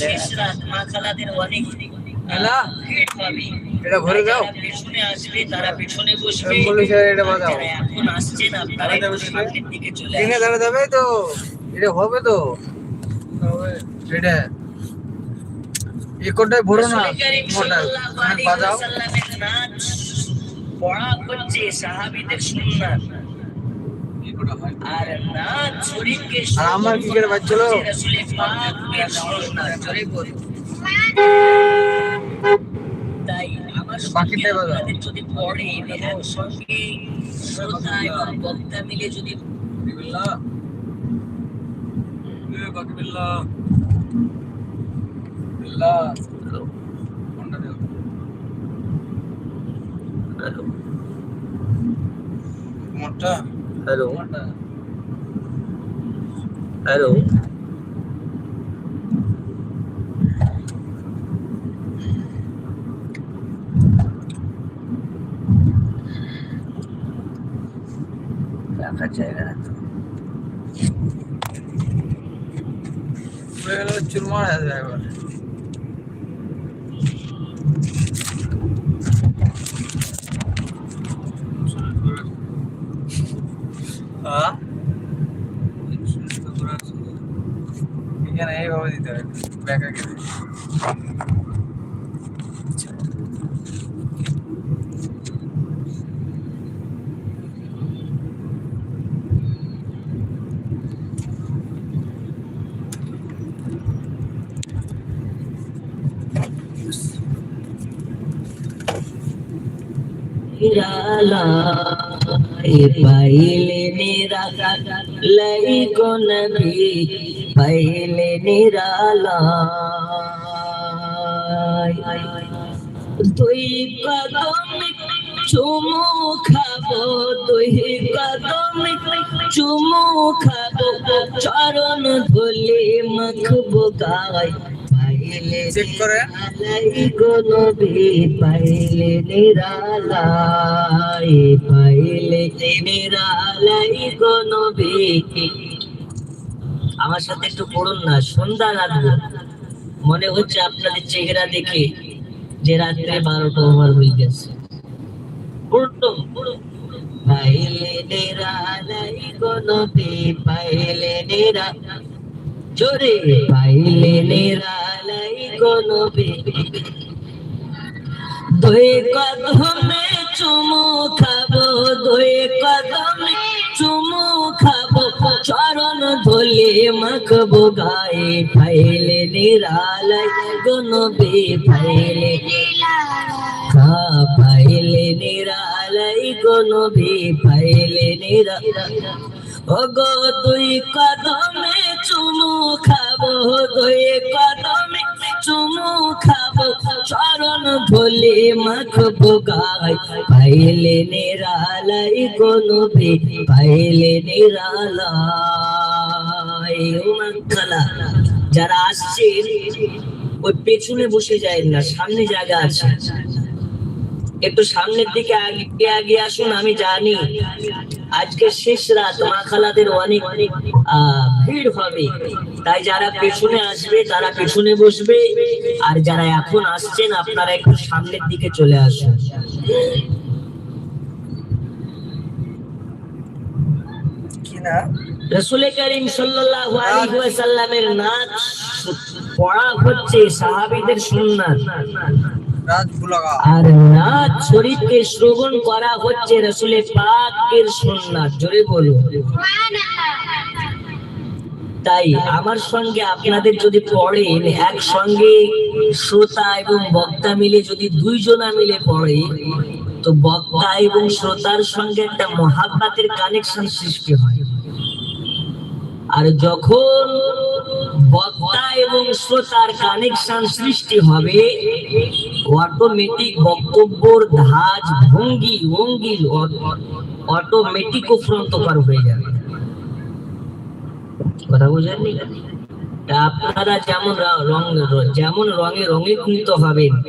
শেষ রাত মা খালাদের অনেক এলা? ভিড় পাবে। এটা ভরে দাও। যারা পেছনে আসবে তারা পেছনে বসবে। এটা বাজাও। এখন আসছেন আপনারা সামনের দিকে চলে কিনে দাঁড়া যাবে তো। এটা হবে তো। এটা। ভরো না আলাইহি বাজাও। পড়া হচ্ছে সাহাবীদের সুন্নাত। আর আমার কি করে বাজছিল? রাসূলের পাকের সুন্নাত জোরে বলুন তাই আমার বাকিটা সঙ্গে বাজাও। আপনাদের যদি পড়ে সঙ্গে শ্রোতা এবং বক্তা মিলে যদি মোটা হ্যালো হ্যালো রাখার জায়গা না তো চুরমার হয়ে যায় এবার হ্যাঁ এখানে এইভাবে দিতে হবে ব্যাকা কেটে নিরালায় পাইলে নিরালাই কোন পাইলে নিরালায় দুই কদম চুমু খাব দুই কদম চুমু খাব চরণ ধুলি মাখবো গায় চেক কোন পাইলে নিরালাই পাইলে নিরালাই কোন আমার সাথে একটু পড়ুন না, সন্ধ্যা রাখব মনে হচ্ছে আপনাদের চেহারা দেখে যে রাত্রে বারোটা ওভার হয়ে গেছে। পাইলে নিরালাই কোন পাইলে নিরা জোরে পাইলে নিরালাই কোন দুই কদমে চুমু খাব, দুই কদমে চুমু খাব, চরণ ধুলে মাখবো গায়ে। ফাইলে নিরালাই গনবে ফাইলে খা ফাইলে নিরালাই গনবে ফাইলে নিরা ওগো দুই কদমে চুমু খাব, দুই কদমে চুমু খাব। চরণ ধুলে মাখবো গায়, পাইলে নিরালাই গনবে পাইলে নিরালাই। মাখালা, যারা আসছেন, ওই পেছনে বসে যায় না, সামনে জায়গা আছে। একটু সামনের দিকে আগে আগে আসুন আমি জানি। আজকে শেষ রাত মা খালাদের অনেক ভিড় হবে। তাই যারা পেছনে আসবে তারা পেছনে বসবে। আর যারা এখন আসছেন আপনারা একটু সামনের দিকে চলে আসুন। রসুল করিম সাল্লাল্লাহু আলাইহি ওয়াসাল্লামের নাচ পড়া হচ্ছে সাহাবীদের সুন্নাত। বুলাগা আর নাচ শরীফকে শ্রবণ করা হচ্ছে রসুলের পাকের সুন্নাত জোরে বলুন তাই আমার সঙ্গে আপনাদের যদি পড়েন, একসঙ্গে শ্রোতা এবং বক্তা মিলে যদি দুইজনা মিলে পড়ে তো বক্তা এবং শ্রোতার সঙ্গে একটা মহাব্বাতের কানেকশন সৃষ্টি হয়। আর যখন বক্তা এবং শ্রোতার কানেকশন সৃষ্টি হবে। অটোমেটিক বক্তব্যর ধাজ ভঙ্গি ভঙ্গি অটোমেটিক উপরন্তকার হয়ে যাবে। কথা বুঝেননি? আপনারা যেমন রা- যেমন রঙে রঙিত হবেন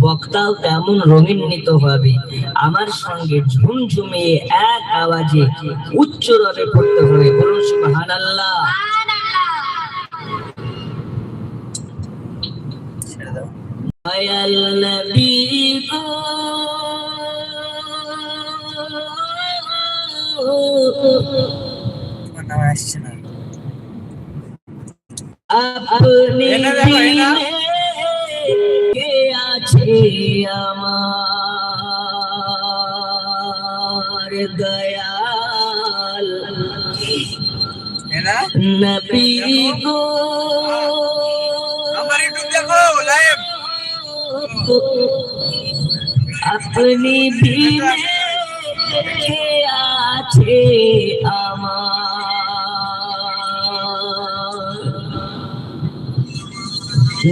বক্তাও তেমন রঙিন্বিত হবে। আমার সঙ্গে ঝুমঝুমিয়ে এক আওয়াজে উচ্চ রবে পড়তে হবে। বলুন, সুবহানাল্লাহ। দয়াল নবী গো। আপনি কে আছে আমার দয়াল? নবী গো। আমার ইউটিউব দেখো লাইভ। আপনি কে আছে আমার?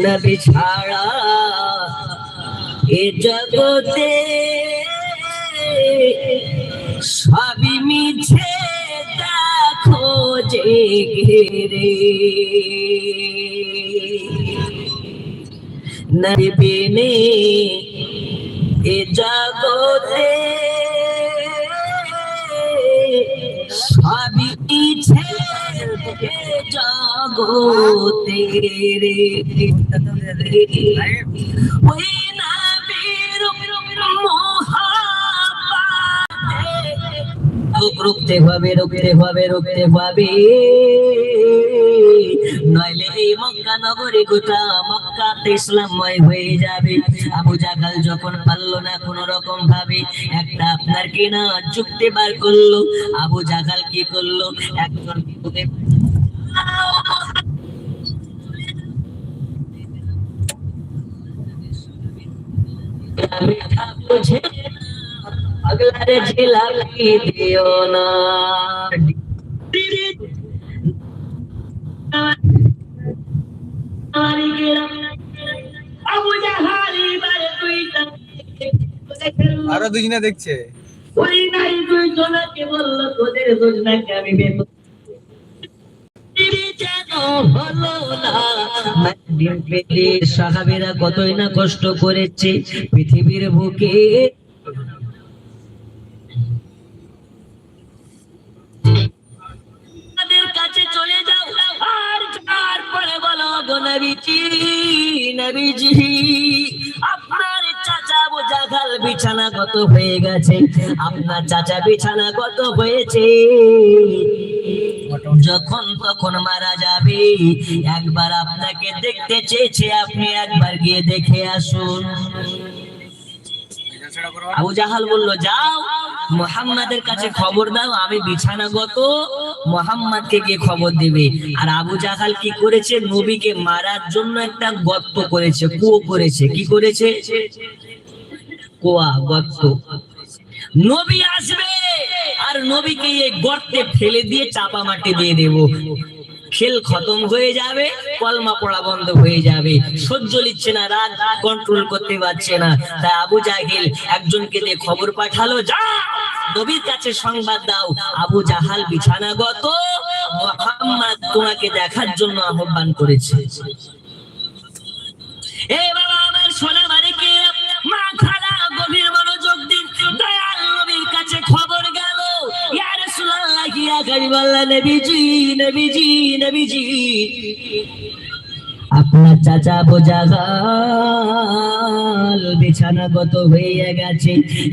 নবী ছাড়া এ জগতে সবই মিছে দেখো যে ঘেরে। নবী বিনে এ জগতে সবই এ জগতে রে। ওই নবীর রুখতে হবে রুখতে হবে রুখতে হবে নইলে এই মক্কা নগরী গোটা মক্কাতে ইসলামময় হয়ে যাবে। আবু জাগাল যখন পারল না কোন রকম ভাবে, একটা আপনার কিনা যুক্তি বার করল। আবু জাগাল কি করল? একজন আগলারে ঝিলাপি দিও না। আরও দুজনে দেখছে। ওই নাই দুইজনকে বলল তোদের দোষ নাকি আমি সাহাবিরা কতই না কষ্ট করেছে পৃথিবীর বুকে। কাছে চলে যাও। আর তারপরে বলো গো নবীজি নবীজি। বোঝাখাল বিছানাগত হয়ে গেছে? আপনার চাচা বিছানাগত হয়েছে? যখন তখন মারা যাবে। একবার আপনাকে দেখতে চেয়েছে, আপনি একবার গিয়ে দেখে আসুন। আবু জাহাল বলল, যাও, মোহাম্মদের কাছে খবর দাও, আমি বিছানাগত। মোহাম্মদকে গিয়ে খবর দিবে। আর আবু জাহাল কি করেছে? নবীকে মারার জন্য একটা গর্ত করেছে, কুয়ো করেছে। কি করেছে? কুয়া গর্ত। নবী আসবে আর নবীকে এই গর্তে ফেলে দিয়ে চাপা মাটি দিয়ে দেব। খেল খতম হয়ে যাবে, কলমা পড়া বন্ধ হয়ে যাবে। সহ্য না কন্ট্রোল করতে পারছে না। তাই আবু জাহিল একজনকে দিয়ে খবর পাঠালো, যা, নবীর কাছে সংবাদ দাও। আবু জাহাল বিছানাগত, মোহাম্মদ তোমাকে দেখার জন্য আহ্বান করেছে। এ ইয়া গরিবাল্লাহ নবীজি নবীজি নবীজি। আপনার চাচা বোঝাগাল বিছানাগত হয়ে গেছে।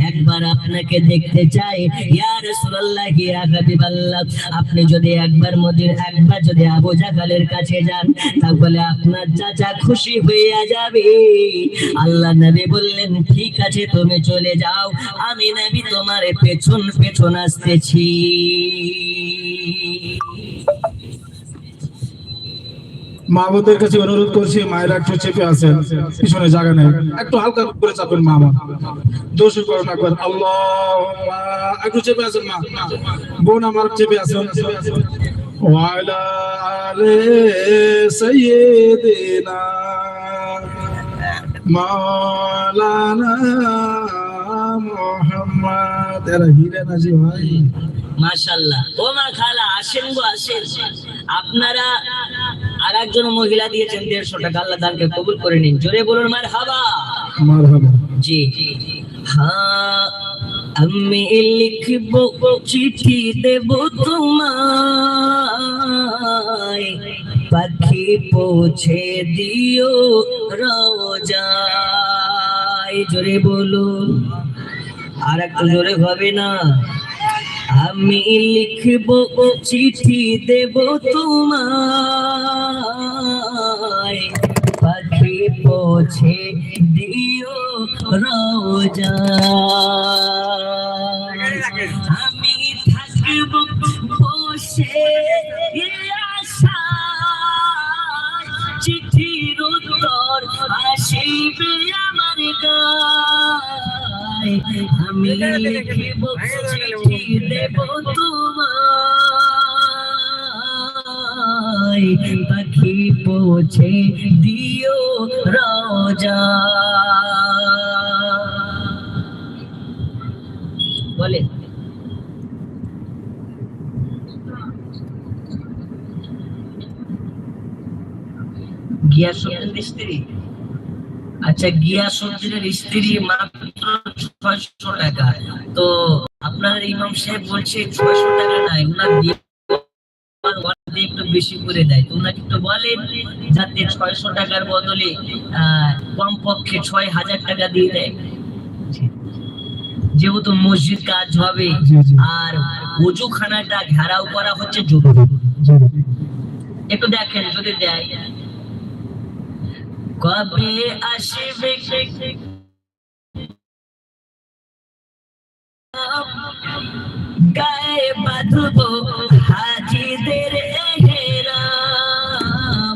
একবার আপনাকে দেখতে চাই। ইয়া রাসূলুল্লাহ, ইয়া হাবিবাল্লাহ, আপনি যদি একবার মদির একবার যদি আবু জাগালের কাছে যান, তাহলে আপনার চাচা খুশি হয়ে যাবে। আল্লাহ নবী বললেন, ঠিক আছে, তুমি চলে যাও। আমি নবী তোমার পেছন পেছন আসতেছি। মা বোনদের কাছে অনুরোধ করছি, মায়েরা একটু চেপে আছেন, পিছনে জায়গা নেই। একটু হালকা করে চাপেন মা আমার। দোষী করুন একবার আল্লাহ একটু চেপে আছেন মা। বোন আমার চেপে আছেন। ওয়ালা আলে সাইয়্যিদিনা মাওলানা মুহাম্মদ এরা হিরে নাজি ভাই। মাশাল্লাহ ও মা খালা আসেন গো আসেন। আপনারা আর একজন মহিলা দিয়েছেন দেড়শো টাকা আল্লাহ দানকে কবুল করে নিন। জোরে বলুন মার হাবা জি। হ্যাঁ আমি লিখব চিঠি দেব তোমায়। পাখি পৌঁছে দিও রোজায় জোরে বলুন। আর একটু জোরে হবে না? আমি লিখব চিঠি দেব তোমায়। পাখি পৌঁছে দিও রোজায় আমি থাকব বসে চিঠির উত্তর আসিবে আমার গায়। আমি লিখিব চিঠি দেব তোমায় পাখি পৌঁছে দিও রোজা। বলে গিয়াসুদ্দিনের স্ত্রী। আচ্ছা গিয়াসুদ্দিনের স্ত্রী মাত্র ছয়শো টাকা। তো আপনার ইমাম সাহেব বলছে ছয়শো টাকা নাই ওনার একটু বেশি করে দেয়। তো ওনাকে একটু বলেন যাতে ছয়শো টাকার বদলে কমপক্ষে ছয় হাজার টাকা দিয়ে দেয়। যেহেতু মসজিদ কাজ হবে। আর উজুখানাটা ঘেরাও করা হচ্ছে জরুরি। একটু দেখেন যদি দেয়। কবে আসবে? গায়ে বাঁধব হাজিদের হেরাম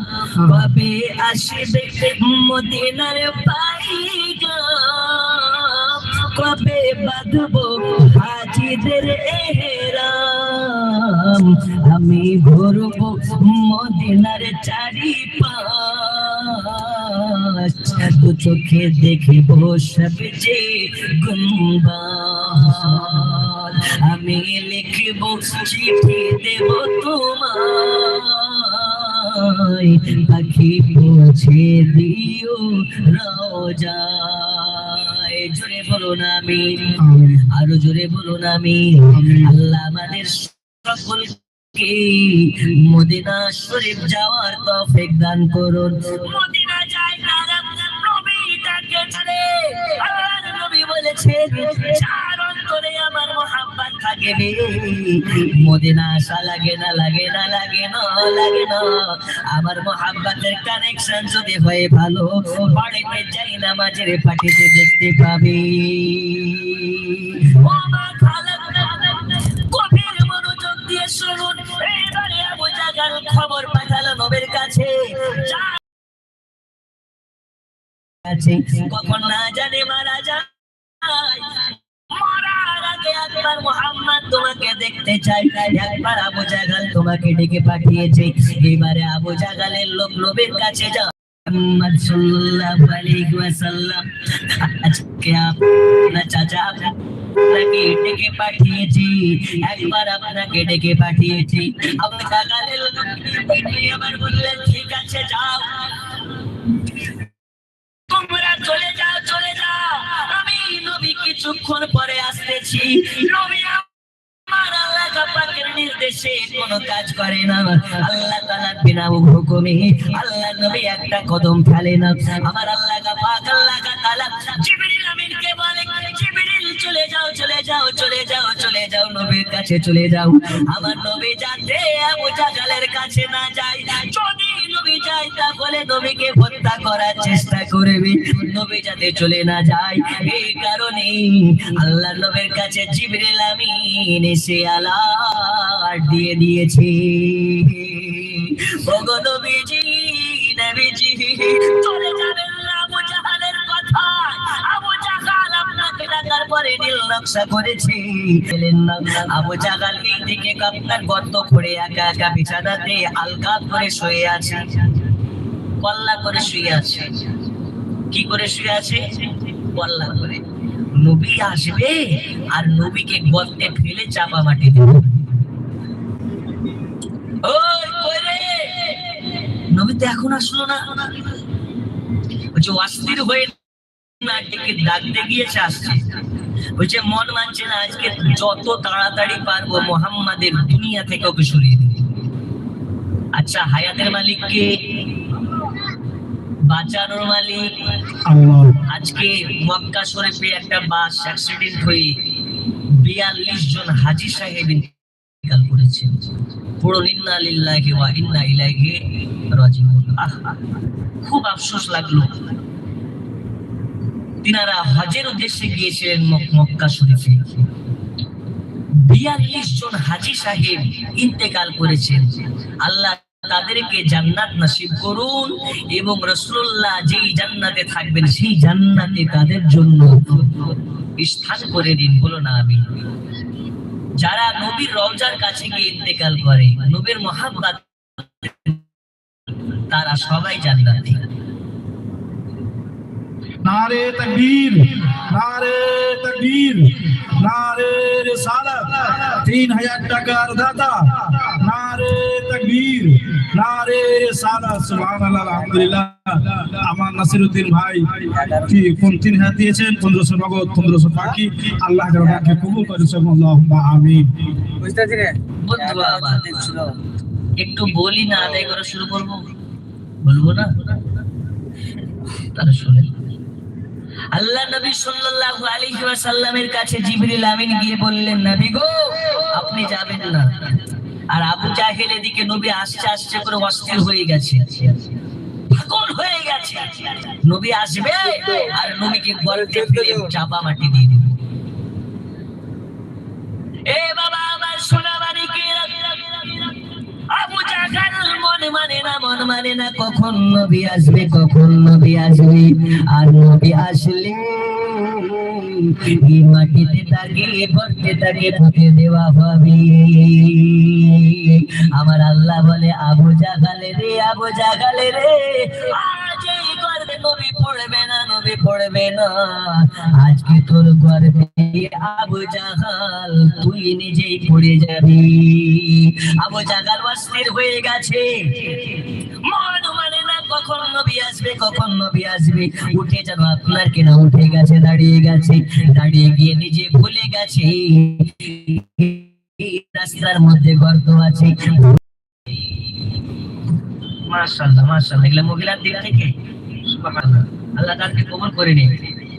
কবে আসবে মদিনার পাইগাম? কবে বাঁধব হাজিদের হেরাম আমি ঘুরব মদিনার চারি দু চোখে দেখিব সবচে গুম্বাদ আমি লিখব চিঠি দেব তোমায়। পাখি পৌঁছে দিও রোজায় জোরে বলুন আমি আরও জোরে বলুন আমি আল্লাহ আমাদের সকলকে মদিনা শরীফ যাওয়ার দান করুন। মদিনা যায় নবীটাকে ছেড়ে। আল্লাহর নবী বলেছেন, চার মদিনা আসা লাগে না লাগে না লাগে না লাগে না। আমার মোহাম্মতের কানেকশন যদি হয়ে ভালো, বাড়িতে যাই নামাজের পাঠিতে দেখতে পাবে। দিয়ে শুনুন। এবারে খবর পাঠালো নবীর কাছে। কখন না জানে মারা যায়। একবার মোহাম্মদ তোমাকে দেখতে চাই। একবার আবু জাগাল তোমাকে ডেকে পাঠিয়েছে। এবারে আবু জাগালের লোক নবীর কাছে যাও। মোহাম্মদ সাল্লাল্লাহু আলাইহি ওয়াসাল্লাম, আজকে আপনার চাচা আপনাকে ডেকে পাঠিয়েছি। একবার আপনাকে ডেকে পাঠিয়েছি। আবু জাগালের লোক আবার বললেন, ঠিক আছে, যাও। তোমরা চলে যাও চলে যাও আমি নবী কিছুক্ষণ পরে আসতেছি। আমার নির্দেশে কাজ করে না। আল্লাহ বিনা নবী কদম ফেলে না। আমার আল্লাহ আল্লাহ বলে চলে যাও চলে যাও চলে যাও চলে যাও নবীর কাছে, চলে যাও। নবী যাতে আবু জাগালের কাছে না যায় তাহলে নবীকে হত্যা করার চেষ্টা করবে। নবী যাতে চলে না যায় এই কারণে আল্লাহ নবীর কাছে জিবরিল আমিন এসে আলার দিয়ে দিয়েছে। ওগো নবীজি নবীজি, চলে যাবেন না আবু জাহালের কথা আবু জাহাল আপনাকে ডাকার পরে নীল নকশা করেছে। আবু জাহাল এই দিকে আপনার গর্ত করে একা একা বিছানাতে আলগা করে শুয়ে আছে। কল্লা করে শুয়ে আছে। কি করে শুয়ে আছে? কল্লা করে। নবী আসবে আর নবীকে গর্তে ফেলে চাপা মাটি দেবে? নবী তো এখন আসলো না। বলছে অস্থির হয়ে না ডেকে ডাকতে গিয়েছে, আসছে। বলছে মন মানছে না, আজকে যত তাড়াতাড়ি পারব মোহাম্মদের দুনিয়া থেকে ওকে সরিয়ে দিবে। আচ্ছা হায়াতের মালিক কে বাঁচানোর মালিক। আজকে মক্কা শরীফে একটা বাস অ্যাক্সিডেন্ট হয়ে বিয়াল্লিশ জন হাজি সাহেব ইন্তেকাল পুরো ইন্না লিল্লাহি ওয়া ইন্না ইলাইহি রাজিউন। খুব আফসোস লাগল। তিনারা হজের উদ্দেশ্যে গিয়েছিলেন মক- মক্কা শরীফে। বিয়াল্লিশ জন হাজি সাহেব ইন্তেকাল করেছেন। আল্লাহ তাদেরকে জান্নাত নসিব করুন এবং রসুল্লাহ যেই জান্নাতে থাকবেন সেই জান্নাতে তাদের জন্য স্থান করে দিন। বলো না আমি যারা নবীর রওজার কাছে গিয়ে ইন্তেকাল করে, নবীর মহাব্বাত, তারা সবাই জান্নাতি। নারে তকবীর নারে তকবীর, নারে রিসালাত। তিন হাজার টাকার দাতা, নারে তকবীর। নারে রিসালাত সুবহানাল্লাহ আলহামদুলিল্লাহ। আমার নাসিরউদ্দিন ভাই কি কোন তিন হাজার দিয়েছেন? পনেরোশো নগদ পনেরোশো বাকি। আল্লাহ তাকে কবুল করে আল্লাহুম্মা আমিন। বুঝতে রে? বন্ধু আমার একটু বলি না আদায় করা শুরু করব? বলব না? শুনে আল্লাহ নবী সাল্লাল্লাহু আলাইহি ওয়াসাল্লামের কাছে জিবরিল আমিন গিয়ে বললেন নবী গো আপনি যাবেন না। আর আবু জাহেল এদিকে নবী আসছে আসছে করে অস্থির হয়ে গেছে। হয়ে গেছে। নবী আসবে আর নবীকে ফেলে চাপা মাটি দিয়ে। মন মানে কখন নবী আসবে, কখন নবী আসবে? আর নবী আসলে মাটিতে তাকে পড়তে তাকে পুঁতে দেওয়া হবে। আমার আল্লাহ বলে, আবু জাগালে রে, আবু জাগালে রে নবী পড়বে না, নবী পড়বে না। আজকে তোর গর্বে আবু জাগাল তুই নিজেই পড়ে যাবি। আবু জাগাল অস্থির হয়ে গেছে। মন মানে না কখন নবী আসবে, কখন নবী আসবে। উঠে যেন আপনার কেনা উঠে গেছে, দাঁড়িয়ে গেছে। দাঁড়িয়ে গিয়ে নিজে ভুলে গেছে। রাস্তার মধ্যে গর্ত আছে। মাশাআল্লাহ মাশাআল্লাহ এগুলা মহিলার দিক থেকে? আল্লাহ তাকে কবুল করে নিন।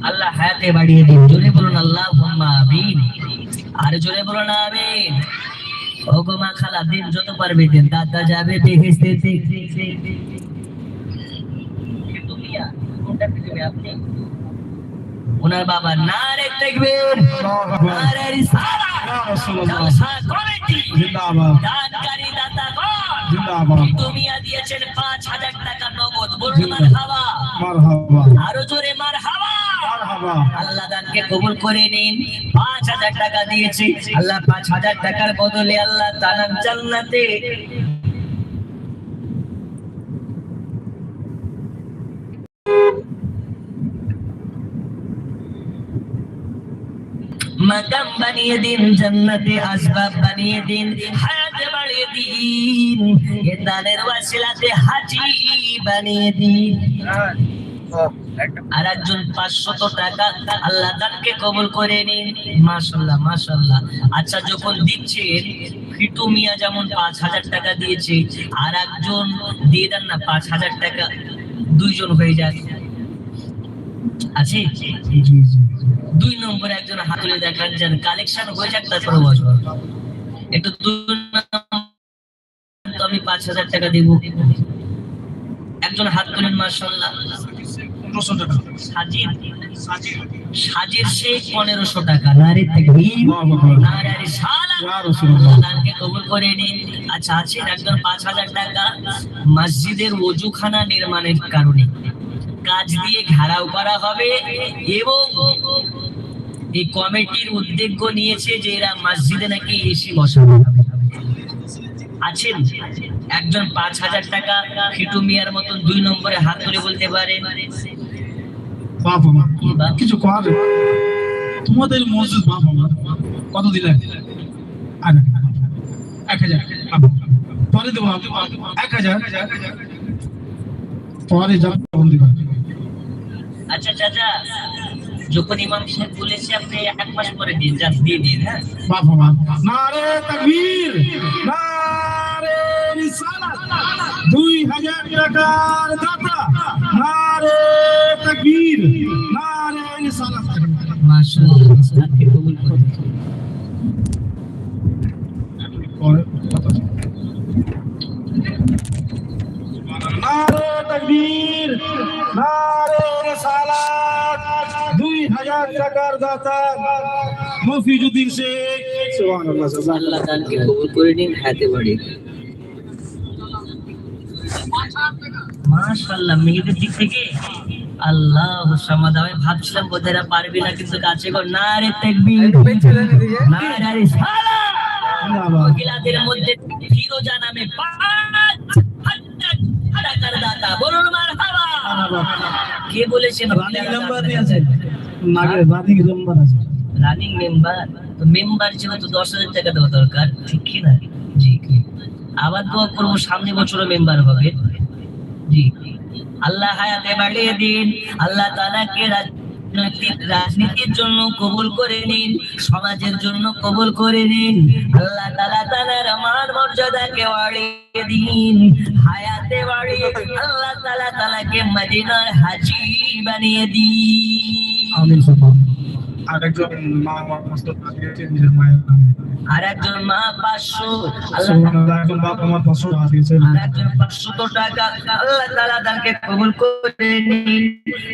আল্লাহ হায়াতে বাড়িয়ে দিন। জোরে বলুন আল্লাহ আমিন। আর জোরে বলুন, আমিন। ওগোমা খালা, দিন যত পারবে দিন দাদা যাবে বেহেশতে ওনার বাবা নারে দেখবেন নারে রিসালা জলসা কমিটি জিন্দাবাদ। দানকারী দাতাগণ জিন্দাবাদ। দুনিয়া দিয়েছেন পাঁচ হাজার টাকা নগদ। বলুন মার মারহাবা। আরও জোরে মার মারহাবা। আল্লাহ দানকে কবুল করে নিন। পাঁচ হাজার টাকা দিয়েছি। আল্লাহ পাঁচ হাজার টাকার বদলে আল্লাহ জান্নাতে মাকাম বানিয়ে দিন জান্নাতে আসবাব বানিয়ে দিন হায়াতে বাড়িয়ে দিন এ দানের ওয়াসিলাতে হাজি বানিয়ে দিন। আর একজন পাঁচশত টাকা আল্লাহ দানকে কবুল করে নিন। মাশাল্লাহ মাশাল্লাহ আচ্ছা যখন দিচ্ছেন ফিটু মিয়া যেমন পাঁচ হাজার টাকা দিয়েছে আর একজন দিয়ে দেন না পাঁচ হাজার টাকা দুইজন হয়ে যায়। আছে? জি জি। দুই নম্বরে একজন হাত তুলে যেন কালেকশন হয়ে যাক, তারপরে বসবো একটু দুই আমি পাঁচ হাজার টাকা দেব। একজন হাত তুলেন মার্শাল্লাহ আচ্ছা পাঁচ হাজার টাকা, মসজিদের ওজুখানা নির্মাণের কারণে। কাজ দিয়ে ঘেরাও করা হবে এবং এই কমিটির উদ্যোগ নিয়েছে যে এরা মসজিদে নাকি এসি বসাবে আছেন একজন পাঁচ হাজার টাকা খিটু মিয়ার মতন দুই নম্বরে হাত তুলে বলতে আমার কিছু কর তোমাদের মসজিদ বাপ আমার কত দিলে এক হাজার। পরে দেবো এক হাজার। পরে যাব তখন দিবা আচ্ছা চাচা যখন ইমাম সাহেব বলেছে আপনি এক মাস পরে দিন যান দিয়ে দিন হ্যাঁ? বাপ আমার নারে তাকবীর নারে রিসালাত দুই হাজার টাকার দাতা। নারে তাকবীর নারে রিসালাত। মাশাআল্লাহ কবুল করুন নারে তাকবীর নারে রিসালাত দুই হাজার দাতা মফিজুদ্দিন শেখ। সুবহানাল্লাহ আল্লাহ দানকে কবুল করে নিন হাতে বাড়ি। মাশাআল্লাহ মেয়েদের দিক থেকে আল্লাহ সামাদ আমি ভাবছিলাম বোধহয় এরা না কিন্তু কাছে কর না রে তাকবীর। একটু বেঁচে দেন এদিকে না রে রিসালাত মহিলাদের মধ্যে ফিরোজা নামে পাঁচ হাজার টাকার দাতা। বলুন মারহাবা। কে বলেছেন রানিং নাম্বার আছে। রানিং মেম্বার তো মেম্বার যেহেতু দশ হাজার টাকা দেওয়া দরকার ঠিক কি না জি আবার দোয়া করব সামনে বছরও মেম্বার হবে। জি। আল্লাহ হায়াতে বাড়িয়ে দিন আল্লাহ তালাকে রাজনীতির জন্য কবুল করে নিন সমাজের জন্য কবুল করে নিন আল্লাহ তালা তালার মান মর্যাদাকে বাড়িয়ে দিন হায়াতে বাড়িয়ে আল্লাহ তালা তালাকে মদিনার হাজি বানিয়ে দিন। আমিন সুবহান আরেকজন মা মা নিজের মায়ের নামে। আর একজন মা পাঁচশো বাপ আমার পাঁচশো টাকা আল্লাহ তাআলা দানকে কবুল করে নিন।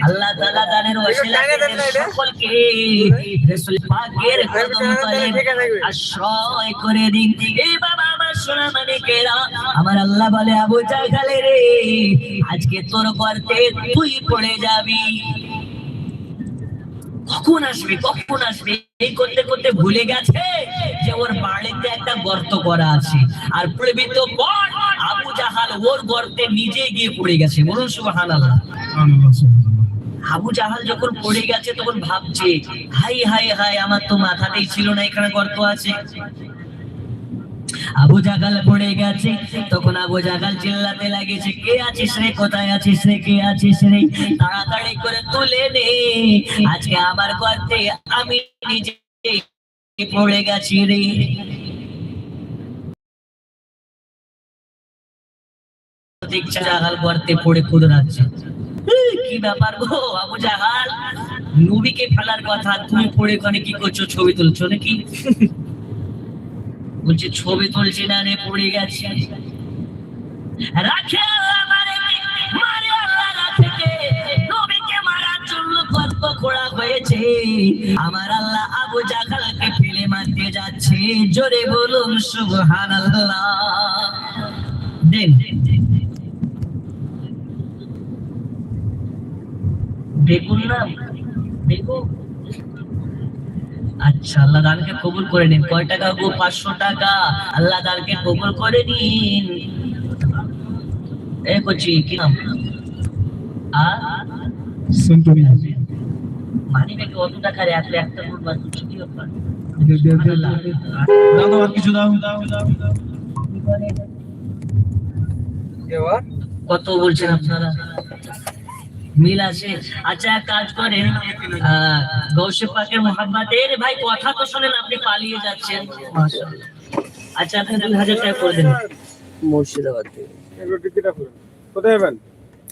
আল্লাহ তাআলা দানের ওসিলাতে সকলকে। রাসূল পাকের কদম তলে আশ্রয় করে দিন এই বাবা আমার সোনা মানিকেরা আমার আল্লাহ বলে আবু জাহালে রে আজকে তোর করতে তুই পড়ে যাবি। কখন আসবে কখন আসবে? এই করতে করতে ভুলে গেছে যে ওর বাড়িতে একটা গর্ত করা আছে। আর প্রবিত পর আবু জাহাল ওর গর্তে নিজে গিয়ে পড়ে গেছে। বলুন সুবাহান আবু জাহাল যখন পড়ে গেছে, তখন ভাবছে, হাই হাই হাই, আমার তো মাথাতেই ছিল না এখানে গর্ত আছে। আবু জাগাল পড়ে গেছে। তখন আবু জাগাল চিল্লাতে লাগেছে, কে আছিস রে? কোথায় আছিস রে? কে আছিস রে? তাড়াতাড়ি করে তুলে নে। আজকে আমার গর্তে আমি নিজে পড়ে গেছি রে। কি ব্যাপার গো আবু জাহাল নবীকে ফেলার কথা, তুমি পড়ে ওখানে কি করছ? ছবি তুলছো নাকি? বলছে ছবি তুলছি না রে, পড়ে গেছে। রাখে আমার আল্লাহ আবু ফেলে মারতে যাচ্ছে। জোরে বলুন বেগুন না বেগুন আচ্ছা আল্লাহ দানকে কবুল করে নিন। কয় টাকা গো? পাঁচশো টাকা। আল্লাহ দানকে কবুল করে নিন। এ করছি কি নাম? আ? সেন্টুরি। মানি ব্যাগে অত টাকা রে একটা একটা কি ব্যাপার। দাও আর কিছু দাও। কত বলছেন আপনারা? মিল আছে। আচ্ছা এক কাজ করেন। আহ, গৌসে পাকের ভাই কথা তো শোনেন আপনি পালিয়ে যাচ্ছেন। আচ্ছা আপনি দুই হাজার টাকা করে দেন। মুর্শিদাবাদ থেকে কোথায় যাবেন?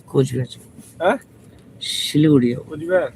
কোচবিহার। হ্যাঁ? শিলিগুড়ি কোথায়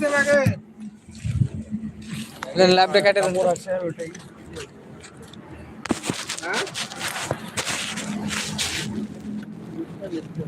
দেওয়া আছে ওটাই।